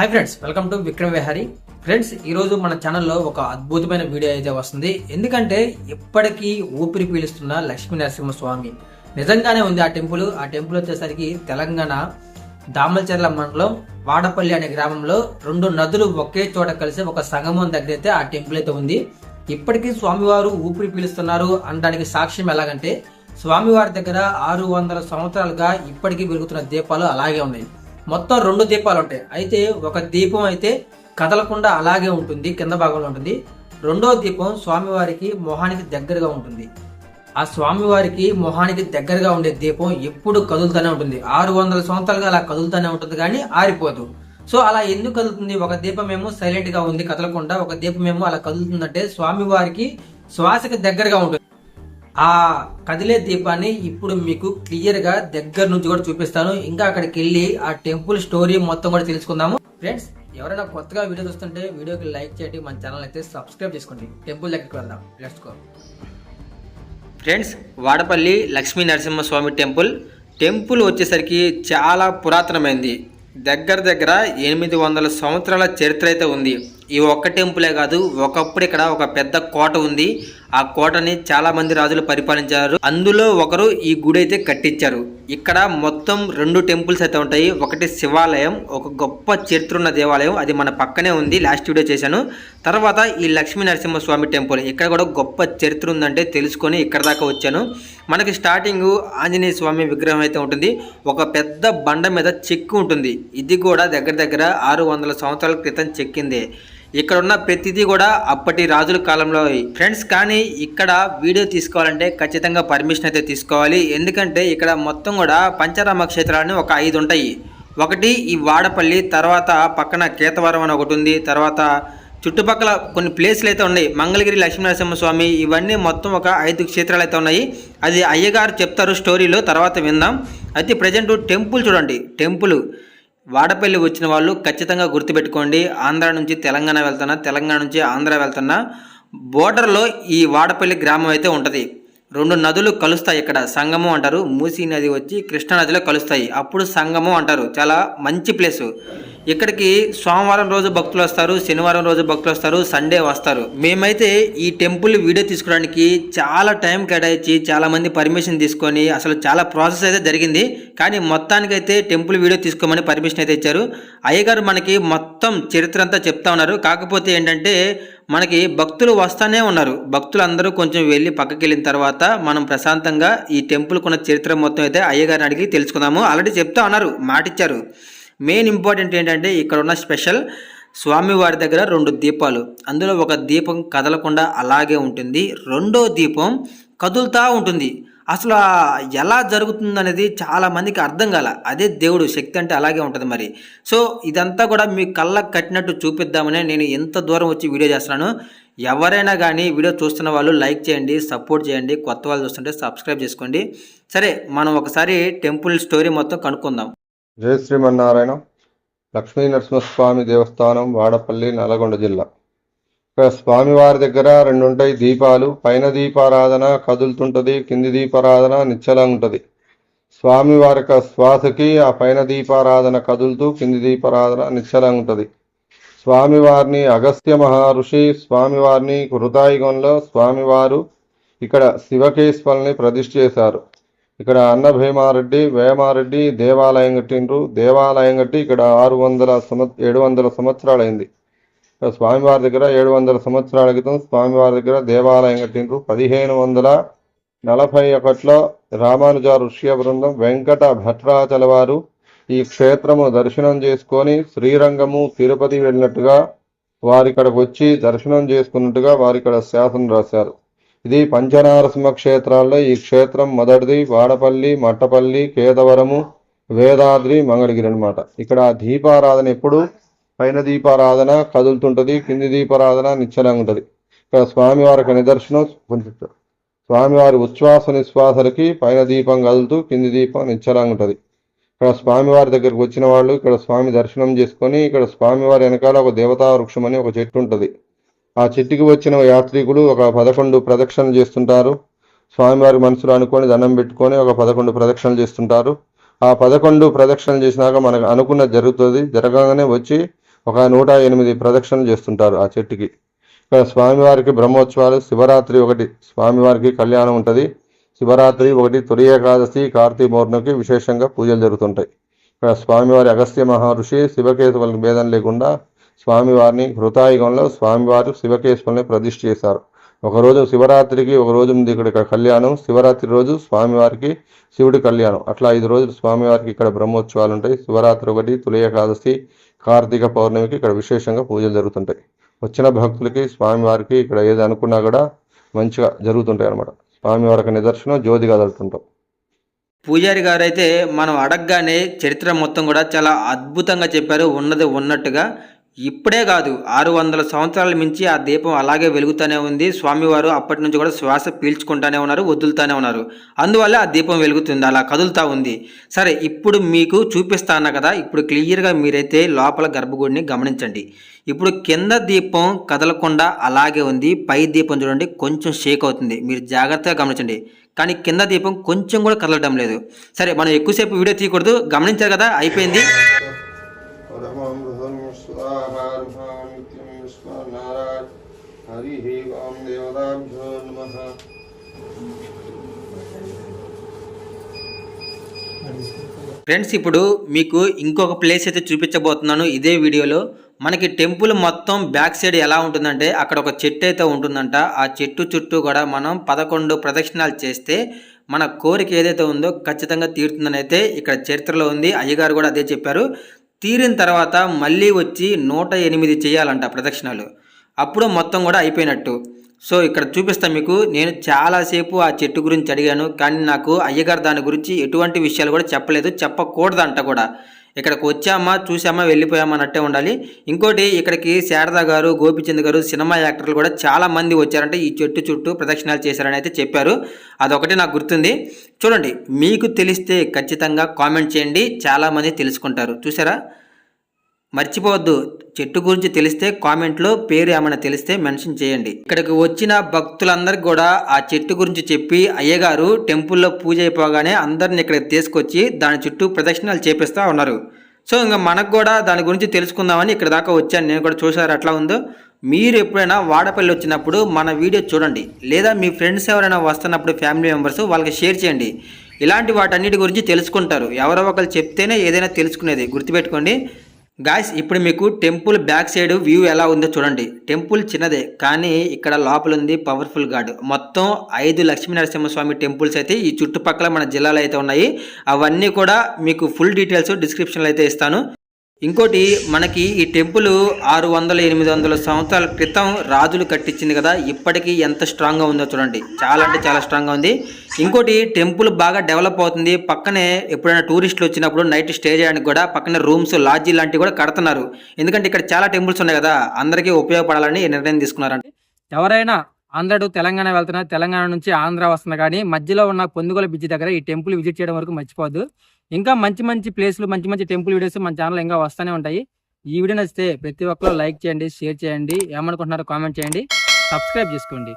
Hi friends welcome to Vikram Vihari friends ఈరోజు మన ఛానల్లో ఒక అద్భుతమైన వీడియో అయితే వస్తుంది. ఎందుకంటే ఇప్పటికీ ఊపిరి పీలుస్తున్న లక్ష్మీ నరసింహస్వామి నిజంగానే ఉంది ఆ టెంపుల్. ఆ టెంపుల్ వచ్చేసరికి తెలంగాణ దామలచెర్ల మండలం వాడపల్లి అనే గ్రామంలో రెండు నదులు ఒకే చోట కలిసి ఒక సంగమం దగ్గర అయితే ఆ టెంపుల్ అయితే ఉంది. ఇప్పటికీ స్వామివారు ఊపిరి పీలుస్తున్నారు అనడానికి సాక్ష్యం ఎలాగంటే స్వామివారి దగ్గర ఆరు వందల సంవత్సరాలుగా ఇప్పటికీ పెరుగుతున్న దీపాలు అలాగే ఉన్నాయి. మొత్తం రెండు దీపాలు ఉంటాయి అయితే ఒక దీపం అయితే కదలకుండా అలాగే ఉంటుంది కింద భాగంలో ఉంటుంది. రెండో దీపం స్వామివారికి మొహానికి దగ్గరగా ఉంటుంది. ఆ స్వామివారికి మొహానికి దగ్గరగా ఉండే దీపం ఎప్పుడు కదులుతూనే ఉంటుంది. ఆరు వందల సంవత్సరాలుగా అలా కదులుతూనే ఉంటుంది కానీ ఆరిపోదు. సో అలా ఎందుకు కదులుతుంది? ఒక దీపం ఏమో సైలెంట్గా ఉంది కదలకుండా. ఒక దీపం ఏమో అలా కదులుతుందంటే స్వామివారికి శ్వాసకి దగ్గరగా ఉంటుంది. ఆ కదిలే దీపాన్ని ఇప్పుడు మీకు క్లియర్గా దగ్గర నుంచి కూడా చూపిస్తాను. ఇంకా అక్కడికి వెళ్ళి ఆ టెంపుల్ స్టోరీ మొత్తం కూడా తెలుసుకుందాము. ఫ్రెండ్స్ ఎవరైనా కొత్తగా వీడియో చూస్తుంటే వీడియోకి లైక్ చేయండి. మన ఛానల్ అయితే సబ్స్క్రైబ్ చేసుకోండి. టెంపుల్ దగ్గరికి వెళ్దాం. Let's go friends Vadapalli Lakshmi Narasimhaswamy temple. Temple వచ్చేసరికి చాలా పురాతనమైంది. దగ్గర దగ్గర ఎనిమిది వందల సంవత్సరాల చరిత్ర అయితే ఉంది. ఈ ఒక్క టెంపులే కాదు ఒకప్పుడు ఇక్కడ ఒక పెద్ద కోట ఉంది. ఆ కోటని చాలా మంది రాజులు పరిపాలించారు. అందులో ఒకరు ఈ గుడి అయితే కట్టించారు. ఇక్కడ మొత్తం రెండు టెంపుల్స్ అయితే ఉంటాయి. ఒకటి శివాలయం ఒక గొప్ప చరిత్ర ఉన్న దేవాలయం. అది మన పక్కనే ఉంది. లాస్ట్ వీడియో చేశాను. తర్వాత ఈ లక్ష్మీ నరసింహస్వామి టెంపుల్. ఇక్కడ కూడా గొప్ప చరిత్ర ఉందంటే తెలుసుకొని ఇక్కడ దాకా వచ్చాను. మనకి స్టార్టింగ్ ఆంజనేయ స్వామి విగ్రహం అయితే ఉంటుంది. ఒక పెద్ద బండ మీద చెక్కు ఉంటుంది. ఇది కూడా దగ్గర దగ్గర ఆరు వందల సంవత్సరాల క్రితం చెక్కిందే. ఇక్కడ ఉన్న ప్రతిదీ కూడా అప్పటి రాజుల కాలంలో. ఫ్రెండ్స్ కానీ ఇక్కడ వీడియో తీసుకోవాలంటే ఖచ్చితంగా పర్మిషన్ అయితే తీసుకోవాలి. ఎందుకంటే ఇక్కడ మొత్తం కూడా పంచరామ క్షేత్రాలని ఒక ఐదు ఉంటాయి. ఒకటి ఈ వాడపల్లి తర్వాత పక్కన కేతవరం అని ఒకటి ఉంది. తర్వాత చుట్టుపక్కల కొన్ని ప్లేస్లు అయితే ఉన్నాయి. మంగళగిరి లక్ష్మీనరసింహ స్వామి ఇవన్నీ మొత్తం ఒక ఐదు క్షేత్రాలు అయితే ఉన్నాయి. అది అయ్యగారు చెప్తారు స్టోరీలో తర్వాత విందాం. అయితే ప్రజెంట్ టెంపుల్ చూడండి. టెంపుల్. వాడపల్లి వచ్చిన వాళ్ళు ఖచ్చితంగా గుర్తుపెట్టుకోండి. ఆంధ్ర నుంచి తెలంగాణ వెళ్తున్నా తెలంగాణ నుంచి ఆంధ్ర వెళ్తున్నా బోర్డర్లో ఈ వాడపల్లి గ్రామం అయితే ఉంటుంది. రెండు నదులు కలుస్తాయి ఇక్కడ. సంగమం అంటారు మూసీ నది వచ్చి కృష్ణా నదిలో కలుస్తాయి. అప్పుడు సంగమం అంటారు. చాలా మంచి ప్లేసు. ఇక్కడికి సోమవారం రోజు భక్తులు వస్తారు శనివారం రోజు భక్తులు వస్తారు సండే వస్తారు. మేమైతే ఈ టెంపుల్ వీడియో తీసుకోవడానికి చాలా టైం కేటాయించి చాలా మంది పర్మిషన్ తీసుకొని అసలు చాలా ప్రాసెస్ అయితే జరిగింది. కానీ మొత్తానికైతే టెంపుల్ వీడియో తీసుకోమని పర్మిషన్ అయితే ఇచ్చారు. అయ్యగారు మనకి మొత్తం చరిత్ర అంతా చెప్తా ఉన్నారు. కాకపోతే ఏంటంటే మనకి భక్తులు వస్తానే ఉన్నారు. భక్తులు అందరూ కొంచెం వెళ్ళి పక్కకి వెళ్ళిన తర్వాత మనం ప్రశాంతంగా ఈ టెంపుల్కి ఉన్న చరిత్ర మొత్తం అయితే అయ్యగారిని అడిగి తెలుసుకుందాము. ఆల్రెడీ చెప్తా ఉన్నారు. మాటిచ్చారు. మెయిన్ ఇంపార్టెంట్ ఏంటంటే ఇక్కడ ఉన్న స్పెషల్ స్వామివారి దగ్గర రెండు దీపాలు. అందులో ఒక దీపం కదలకుండా అలాగే ఉంటుంది. రెండో దీపం కదులుతూ ఉంటుంది. అసలు ఎలా జరుగుతుందనేది చాలామందికి చాలా మందికి అర్థం కాల. అదే దేవుడు శక్తి అంటే అలాగే ఉంటుంది మరి. సో ఇదంతా కూడా మీ కళ్ళకు కట్టినట్టు చూపిద్దామని నేను ఎంత దూరం వచ్చి వీడియో చేస్తున్నాను. ఎవరైనా కానీ వీడియో చూస్తున్న వాళ్ళు లైక్ చేయండి సపోర్ట్ చేయండి. కొత్త వాళ్ళు చూస్తుంటే సబ్స్క్రైబ్ చేసుకోండి. సరే మనం ఒకసారి టెంపుల్ స్టోరీ మొత్తం కనుక్కుందాం. జై శ్రీమన్నారాయణ. లక్ష్మీ నరసింహస్వామి దేవస్థానం వాడపల్లి నల్గొండ జిల్లా. ఇక్కడ స్వామివారి దగ్గర రెండు ఉంటాయి దీపాలు. పైన దీపారాధన కదులుతుంటుంది. కింది దీపారాధన నిశ్చలంగా ఉంటుంది స్వామివారి యొక్క శ్వాసకి ఆ పైన దీపారాధన కదులుతూ కింది దీపారాధన నిశ్చలంగా ఉంటుంది స్వామివారిని అగస్త్య మహర్షి స్వామివారిని కృతాయుగంలో స్వామివారు ఇక్కడ శివకేశ్వరుని ప్రతిష్ఠ చేశారు. ఇక్కడ అన్న భీమారెడ్డి వేమారెడ్డి దేవాలయం కట్టిండ్రు. దేవాలయం కట్టి ఇక్కడ ఆరు వందల సంవత్ ఏడు వందల సంవత్సరాలైంది. ఇక్కడ స్వామివారి దగ్గర ఏడు వందల సంవత్సరాల క్రితం స్వామివారి దగ్గర దేవాలయం కట్టిండ్రు. పదిహేను వందల నలభై ఒకటిలో రామానుజ ఋష్య బృందం వెంకట భట్రాచల వారు ఈ క్షేత్రము దర్శనం చేసుకొని శ్రీరంగము తిరుపతి వెళ్ళినట్టుగా వారిక్కడికి వచ్చి దర్శనం చేసుకున్నట్టుగా వారిక్కడ శాసనం రాశారు. ఇది పంచనారసింహ క్షేత్రాల్లో ఈ క్షేత్రం మొదటిది వాడపల్లి మట్టపల్లి కేదవరము వేదాద్రి మంగళగిరి అన్నమాట. ఇక్కడ దీపారాధన ఎప్పుడు? పైన దీపారాధన కదులుతుంటది కింది దీపారాధన నిశ్చలంగా ఉంటుంది. ఇక్కడ స్వామివారి యొక్క నిదర్శనం కొంచెం స్వామివారి ఉచ్ఛ్వాస నిశ్వాసలకి పైన దీపం కదులుతూ కింది దీపం నిశ్చలంగా ఉంటుంది. ఇక్కడ స్వామివారి దగ్గరికి వచ్చిన వాళ్ళు ఇక్కడ స్వామి దర్శనం చేసుకొని ఇక్కడ స్వామివారి వెనకాల ఒక దేవతా వృక్షం అని ఒక చెట్టు ఉంటుంది. ఆ చెట్టుకి వచ్చిన యాత్రికులు ఒక పదకొండు ప్రదక్షిణలు చేస్తుంటారు. స్వామివారి మనసులో అనుకొని దండం పెట్టుకొని ఒక పదకొండు ప్రదక్షిణలు చేస్తుంటారు. ఆ పదకొండు ప్రదక్షిణలు చేసినాక మనకు అనుకున్న జరుగుతుంది. జరగగానే వచ్చి ఒక నూట ఎనిమిది ప్రదక్షిణలు చేస్తుంటారు ఆ చెట్టుకి. ఇక్కడ స్వామివారికి బ్రహ్మోత్సవాలు శివరాత్రి ఒకటి స్వామివారికి కళ్యాణం ఉంటుంది. శివరాత్రి ఒకటి తొలి ఏకాదశి కార్తీక పౌర్ణమికి విశేషంగా పూజలు జరుగుతుంటాయి. ఇక్కడ స్వామివారి అగస్త్య మహర్షి శివకేశవులకు భేదం లేకుండా స్వామివారిని హృతాయుగంలో స్వామివారు శివకేశ్వరుని ప్రతిష్ఠ చేశారు. ఒకరోజు శివరాత్రికి ఒక రోజు ఉంది ఇక్కడ కళ్యాణం శివరాత్రి రోజు స్వామివారికి శివుడి కళ్యాణం. అట్లా ఐదు రోజులు స్వామివారికి ఇక్కడ బ్రహ్మోత్సవాలు ఉంటాయి. శివరాత్రి ఒకటి తులయ ఏకాదశి కార్తీక పౌర్ణమికి ఇక్కడ విశేషంగా పూజలు జరుగుతుంటాయి. వచ్చిన భక్తులకి స్వామివారికి ఇక్కడ ఏది అనుకున్నా కూడా మంచిగా జరుగుతుంటాయి అన్నమాట. స్వామివారికి నిదర్శనం జ్యోతి కదలుతుంటాం. పూజారి గారు అయితే మనం అడగగానే చరిత్ర మొత్తం కూడా చాలా అద్భుతంగా చెప్పారు. ఉన్నది ఉన్నట్టుగా ఇప్పుడే కాదు ఆరు వందల సంవత్సరాల మించి ఆ దీపం అలాగే వెలుగుతూనే ఉంది. స్వామివారు అప్పటి నుంచి కూడా శ్వాస పీల్చుకుంటానే ఉన్నారు వదులుతూనే ఉన్నారు. అందువల్ల ఆ దీపం వెలుగుతుంది అలా కదులుతూ ఉంది. సరే ఇప్పుడు మీకు చూపిస్తా అన్నా కదా ఇప్పుడు క్లియర్గా మీరైతే లోపల గర్భగుడిని గమనించండి. ఇప్పుడు కింద దీపం కదలకుండా అలాగే ఉంది పై దీపం చూడండి కొంచెం షేక్ అవుతుంది. మీరు జాగ్రత్తగా గమనించండి. కానీ కింద దీపం కొంచెం కూడా కదలడం లేదు. సరే మనం ఎక్కువసేపు వీడియో తీయకూడదు గమనించారు కదా అయిపోయింది. దేవతాభ్యో నమః ఫ్రెండ్స్ ఇప్పుడు మీకు ఇంకొక ప్లేస్ అయితే చూపించబోతున్నాను. ఇదే వీడియోలో మనకి టెంపుల్ మొత్తం బ్యాక్ సైడ్ ఎలా ఉంటుందంటే అక్కడ ఒక చెట్టు అయితే ఉంటుందంట. ఆ చెట్టు చుట్టూ కూడా మనం పదకొండు ప్రదక్షిణాలు చేస్తే మన కోరిక ఏదైతే ఉందో ఖచ్చితంగా తీరుతుందని అయితే ఇక్కడ చరిత్రలో ఉంది. అయ్యగారు కూడా అదే చెప్పారు. తీరిన తర్వాత మళ్ళీ వచ్చి నూట ఎనిమిది చేయాలంట ప్రదక్షిణాలు. అప్పుడు మొత్తం కూడా అయిపోయినట్టు. సో ఇక్కడ చూపిస్తాను మీకు నేను చాలాసేపు ఆ చెట్టు గురించి అడిగాను కానీ నాకు అయ్యగారు దాని గురించి ఎటువంటి విషయాలు కూడా చెప్పలేదు చెప్పకూడదంట కూడా. ఇక్కడికి వచ్చామా చూసామా వెళ్ళిపోయామా అన్నట్టే ఉండాలి. ఇంకోటి ఇక్కడికి శారదా గారు గోపిచంద్ గారు సినిమా యాక్టర్లు కూడా చాలా మంది వచ్చారంటే ఈ చెట్టు చుట్టూ ప్రదక్షిణాలు చేశారని అయితే చెప్పారు. అదొకటి నాకు గుర్తుంది. చూడండి మీకు తెలిస్తే ఖచ్చితంగా కామెంట్ చేయండి చాలామంది తెలుసుకుంటారు. చూసారా మర్చిపోవద్దు. చెట్టు గురించి తెలిస్తే కామెంట్లో పేరు ఏమైనా తెలిస్తే మెన్షన్ చేయండి. ఇక్కడికి వచ్చిన భక్తులందరికీ కూడా ఆ చెట్టు గురించి చెప్పి అయ్యగారు టెంపుల్లో పూజ అయిపోగానే అందరిని ఇక్కడికి తీసుకొచ్చి దాని చుట్టూ ప్రదక్షిణాలు చేపిస్తూ ఉన్నారు. సో ఇంకా మనకు కూడా దాని గురించి తెలుసుకుందామని ఇక్కడ దాకా వచ్చాను. నేను కూడా చూసారు అట్లా ఉందో? మీరు ఎప్పుడైనా వాడపల్లి వచ్చినప్పుడు మన వీడియో చూడండి. లేదా మీ ఫ్రెండ్స్ ఎవరైనా వస్తున్నప్పుడు ఫ్యామిలీ మెంబర్స్ వాళ్ళకి షేర్ చేయండి. ఇలాంటి వాటన్నిటి గురించి తెలుసుకుంటారు. ఎవరో ఒకరు చెప్తేనే ఏదైనా తెలుసుకునేది గుర్తుపెట్టుకోండి. గాయస్ ఇప్పుడు మీకు టెంపుల్ బ్యాక్ సైడ్ వ్యూ ఎలా ఉందో చూడండి. టెంపుల్ చిన్నదే కానీ ఇక్కడ లోపల ఉంది పవర్ఫుల్ గాడ్ మొత్తం ఐదు లక్ష్మీ నరసింహస్వామి టెంపుల్స్ అయితే ఈ చుట్టుపక్కల మన జిల్లాలో అయితే ఉన్నాయి. అవన్నీ కూడా మీకు ఫుల్ డీటెయిల్స్ డిస్క్రిప్షన్లో అయితే ఇస్తాను. ఇంకోటి మనకి ఈ టెంపుల్ ఆరు వందల ఎనిమిది వందల సంవత్సరాల క్రితం రాజులు కట్టించింది కదా ఇప్పటికీ ఎంత స్ట్రాంగ్గా ఉందో చూడండి. చాలా అంటే చాలా స్ట్రాంగ్గా ఉంది. ఇంకోటి టెంపుల్ బాగా డెవలప్ అవుతుంది. పక్కనే ఎప్పుడైనా టూరిస్టులు వచ్చినప్పుడు నైట్ స్టే చేయడానికి కూడా పక్కనే రూమ్స్ లాడ్జీ లాంటివి కూడా కడుతున్నారు. ఎందుకంటే ఇక్కడ చాలా టెంపుల్స్ ఉన్నాయి కదా అందరికీ ఉపయోగపడాలని ఈ నిర్ణయం తీసుకున్నారండి ఎవరైనా ఆంధ్ర టు తెలంగాణ వెళ్తున్నా తెలంగాణ నుంచి ఆంధ్ర వస్తున్నా కానీ మధ్యలో ఉన్న పొందుగోల బ్రిడ్జ్ దగ్గర ఈ టెంపుల్ విజిట్ చేయడం వరకు మర్చిపోద్దు ఇంకా మంచి మంచి ప్లేస్లు మంచి మంచి టెంపుల్ వీడియోస్ మన ఛానల్ ఇంకా వస్తూనే ఉంటాయి. ఈ వీడియో నచ్చితే ప్రతి ఒక్కరు లైక్ చేయండి షేర్ చేయండి ఏమనుకుంటున్నారో కామెంట్ చేయండి. సబ్స్క్రైబ్ చేసుకోండి.